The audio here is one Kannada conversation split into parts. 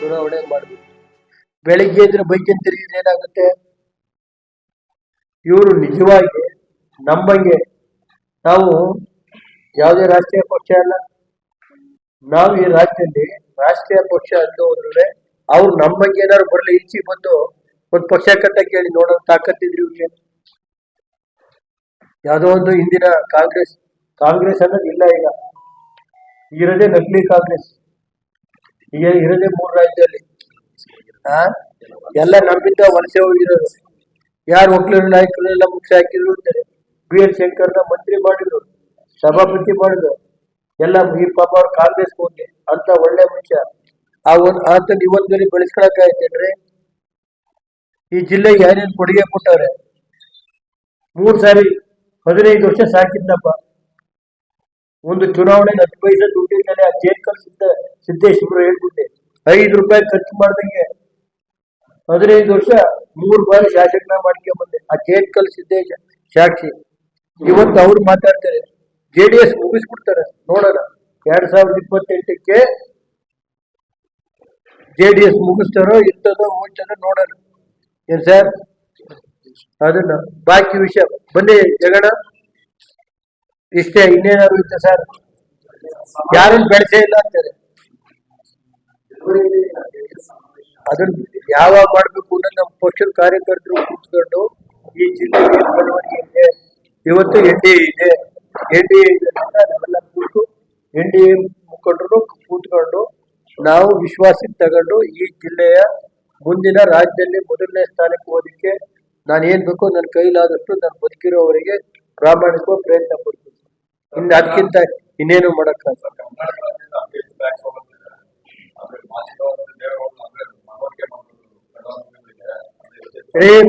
ಚುನಾವಣೆ ಮಾಡಬೇಕು. ಬೆಳಿಗ್ಗೆ ಇದ್ರೆ ಬೈಕನ್ ತಿರುಗಿದ್ರೆ ಏನಾಗುತ್ತೆ? ಇವರು ನಿಜವಾಗಿ ನಮ್ಮಂಗೆ ನಾವು ಯಾವುದೇ ರಾಷ್ಟ್ರೀಯ ಪಕ್ಷ ಅಲ್ಲ. ನಾವು ಈ ರಾಜ್ಯದಲ್ಲಿ ರಾಷ್ಟ್ರೀಯ ಪಕ್ಷ ಅಂತ ಹೋದ್ರೆ ಅವ್ರು ನಮ್ಮಂಗೆ ಏನಾದ್ರು ಬರಲಿ ಈಚೆ ಬಂದು ಒಂದು ಪಕ್ಷ ಕಟ್ಟ ಕೇಳಿ ನೋಡೋ ತಾಕತ್ತಿದ್ರು ಇವ್ರಿಗೆ. ಯಾವುದೋ ಒಂದು ಹಿಂದಿನ ಕಾಂಗ್ರೆಸ್ ಕಾಂಗ್ರೆಸ್ ಅನ್ನೋದು ಇಲ್ಲ ಈಗ. ಇರೋದೇ ನಕಲಿ ಕಾಂಗ್ರೆಸ್. ಈಗ ಇರೋದೇ ಮೂರು ರಾಜ್ಯದಲ್ಲಿ. ಆ? ಎಲ್ಲ ನಮ್ಮಿಂದ ವಲಸೆ ಹೋಗಿರೋದು ಯಾರು ಒಕ್ಕಲಿಗರ ನಾಯಕರನ್ನೆಲ್ಲ ಮುಖ್ಯ ಹಾಕಿದ್ರು ಅಂತಾರೆ. ಬಿ ಎಲ್ ಶಂಕರ್ನ ಮಂತ್ರಿ ಮಾಡಿದ್ರು, ಸಭಾಪತಿ ಮಾಡಿದ್ರು. ಎಲ್ಲ ಈ ಪಾಪ ಅವ್ರು ಕಾಂಗ್ರೆಸ್ ಹೋಗಿ, ಅಂತ ಒಳ್ಳೆ ಮುಖ್ಯ ಆ ಒಂದ್ ಆತ ಇವತ್ತಲ್ಲಿ ಬೆಳೆಸ್ಕೊಳಕ್ ಈ ಜಿಲ್ಲೆಗೆ ಯಾರೇನು ಕೊಡುಗೆ ಕೊಟ್ಟವ್ರೆ. ಮೂರು ಸಾರಿ ಹದಿನೈದು ವರ್ಷ ಸಾಕಿದ್ನಪ್ಪ ಒಂದು ಚುನಾವಣೆ ಹತ್ತು ಪೈಸೆ ಆ ಜೇಕಲ್ ಸಿದ್ದ ಸಿದ್ದೇಶ್ವರ ಹೇಳ್ಬಿಟ್ಟೆ. ಐದು ರೂಪಾಯಿ ಖರ್ಚು ಮಾಡ್ದಂಗೆ ಹದಿನೈದು ವರ್ಷ ಮೂರು ಬಾರಿ ಶಾಸಕನ ಮಾಡ್ಕೊಂಡ್ ಬಂದೆ ಆ ಜೇಟ್ಕಲ್ ಸಿದ್ದೇಶ, ಸಾಕ್ಷಿ. ಇವತ್ತು ಅವ್ರು ಮಾತಾಡ್ತಾರೆ. ಜೆ ಡಿ ಎಸ್ ಮುಗಿಸ್ಬಿಡ್ತಾರೆ. ನೋಡೋಣ. ಎರಡ್ ಸಾವಿರದ ಇಪ್ಪತ್ತೆಂಟಕ್ಕೆ ಜೆ ಡಿ ಎಸ್ ಮುಗಿಸ್ತಾರೋ ಇಂಥದೋ ಮುಂಚದೋ ನೋಡೋಣ. ಏನ್ ಸರ್? ಅದನ್ನ. ಬಾಕಿ ವಿಷಯ. ಬನ್ನಿ ಜಗಣ ಇಷ್ಟೇ, ಇನ್ನೇನಾದ್ರು ಇತ್ತ ಸರ್. ಯಾರನ್ನು ಬೆಳೆಸೇ ಇಲ್ಲ ಅಂತಾರೆ. ಅದನ್ನ ಯಾವಾಗ ಮಾಡ್ಬೇಕು ಅನ್ನೋದು ನಮ್ಮ ಪಕ್ಷದ ಕಾರ್ಯಕರ್ತರು ಕೂತ್ಕೊಂಡು ಈ ಜಿಲ್ಲೆಗೆ ಬರವಣಿಗೆ ಇದೆ. ಇವತ್ತು ಎನ್ ಡಿ ಎ ಇದೆ. ಎನ್ ಡಿ ಎ ನಾವೆಲ್ಲ ಕೂತು ಎನ್ ಡಿ ಎ ಮುಖಂಡರು ಕೂತ್ಕೊಂಡು ನಾವು ವಿಶ್ವಾಸಕ್ಕೆ ತಗೊಂಡು ಈ ಜಿಲ್ಲೆಯ ಮುಂದಿನ ರಾಜ್ಯದಲ್ಲಿ ಮೊದಲನೇ ಸ್ಥಾನಕ್ಕೆ ಹೋದಕ್ಕೆ ನಾನು ಏನ್ ಬೇಕೋ ನನ್ನ ಕೈಲಾದಷ್ಟು ನಾನು ಬದುಕಿರೋವರಿಗೆ ಪ್ರಾಮಾಣಿಕ ಪ್ರಯತ್ನ ಪಡ್ತೀನಿ. ಇನ್ನು ಅದಕ್ಕಿಂತ ಇನ್ನೇನು ಮಾಡಕ್ಕ ಕರ್ನಾಟಕದಿಂದ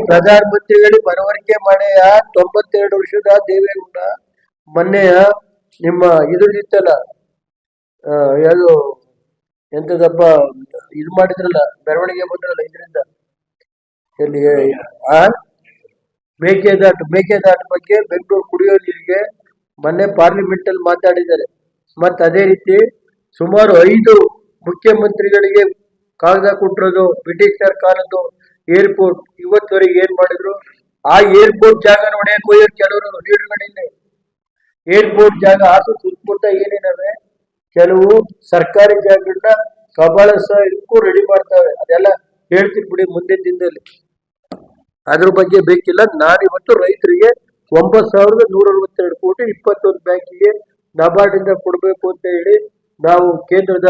ಪ್ರಧಾನ ಹೇಳಿ ಮನವರಿಕೆ ಮಾಡ್ಯ? ತೊಂಬತ್ತೆರಡು ವರ್ಷದ ದೇವೇಗೌಡ ಮೊನ್ನೆಯ ನಿಮ್ಮ ಇದ್ರದಿತ್ತಲ್ಲ ಯಾವುದು ಎಂತದಪ್ಪ, ಇದು ಮಾಡಿದ್ರಲ್ಲ, ಮೆರವಣಿಗೆ ಬಂದ್ರಲ್ಲ ಇದರಿಂದ. ಎಲ್ಲಿ ಆ? ಮೇಕೆದಾಟು ಮೇಕೆದಾಟು ಬಗ್ಗೆ ಬೆಂಗಳೂರು ಕುಡಿಯೋ ನೀರಿಗೆ ಮೊನ್ನೆ ಪಾರ್ಲಿಮೆಂಟ್ ಅಲ್ಲಿ ಮಾತಾಡಿದ್ದಾರೆ. ಮತ್ತೆ ಅದೇ ರೀತಿ ಸುಮಾರು ಐದು ಮುಖ್ಯಮಂತ್ರಿಗಳಿಗೆ ಕಾಗದ ಕೊಟ್ಟಿರೋದು, ಬ್ರಿಟಿಷ್ ಸರ್ಕಾರದ್ದು ಏರ್ಪೋರ್ಟ್. ಇವತ್ತುವರೆಗೆ ಏನ್ ಮಾಡಿದ್ರು? ಆ ಏರ್ಪೋರ್ಟ್ ಜಾಗ ಹೊಡೆಯಕ್ ಹೋಯ್ಯೋರು ಕೆಲವರು ಲೀಡರ್ಗಳಿಲ್ಲ ಏರ್ಪೋರ್ಟ್ ಜಾಗ ಆಸು ಸುತ್ತಮುತ್ತ ಏನೇನವೆ? ಕೆಲವು ಸರ್ಕಾರಿ ಜಾಗಗಳನ್ನ ಇದಕ್ಕೂ ರೆಡಿ ಮಾಡ್ತಾವೆ. ಅದೆಲ್ಲ ಹೇಳ್ತೀನಿ ಬಿಡಿ ಮುಂದಿನ ದಿನದಲ್ಲಿ. ಅದ್ರ ಬಗ್ಗೆ ಬೇಕಿಲ್ಲ. ನಾನಿವತ್ತು ರೈತರಿಗೆ ಒಂಬತ್ತು ಸಾವಿರದ ನೂರ ಅರವತ್ತೆರಡು ಕೋಟಿ ಇಪ್ಪತ್ತೊಂದು ಬ್ಯಾಂಕಿಗೆ ನಬಾರ್ಡಿಂದ ಕೊಡಬೇಕು ಅಂತ ಹೇಳಿ ನಾವು ಕೇಂದ್ರದ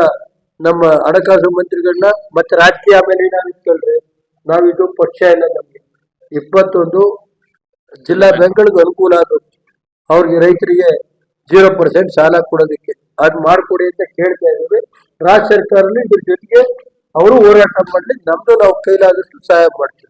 ನಮ್ಮ ಹಣಕಾಸು ಮಂತ್ರಿಗಳನ್ನ ಮತ್ತೆ ರಾಜಕೀಯ ಆಮೇಲೆ ನಾವು ಇಟ್ಕೊಳ್ರಿ ನಾವಿದು ಪಕ್ಷ ಇಲ್ಲ ನಮ್ಗೆ. ಇಪ್ಪತ್ತೊಂದು ಜಿಲ್ಲಾ ಬ್ಯಾಂಕ್ಗಳಿಗೆ ಅನುಕೂಲ ಆಗುತ್ತೆ ಅವ್ರಿಗೆ ರೈತರಿಗೆ ಜೀರೋ ಪರ್ಸೆಂಟ್ ಸಾಲ ಕೊಡೋದಕ್ಕೆ. ಅದ್ ಮಾಡ್ಕೊಡಿ ಅಂತ ಕೇಳ್ತಾ ಇದ್ದೀವಿ. ರಾಜ್ಯ ಸರ್ಕಾರದಲ್ಲಿ ಇದ್ರ ಜೊತೆಗೆ ಅವರು ಹೋರಾಟ ಮಾಡ್ಲಿ ನಮ್ದು ನಾವು ಕೈಲಾದಷ್ಟು ಸಹಾಯ ಮಾಡ್ತೀವಿ.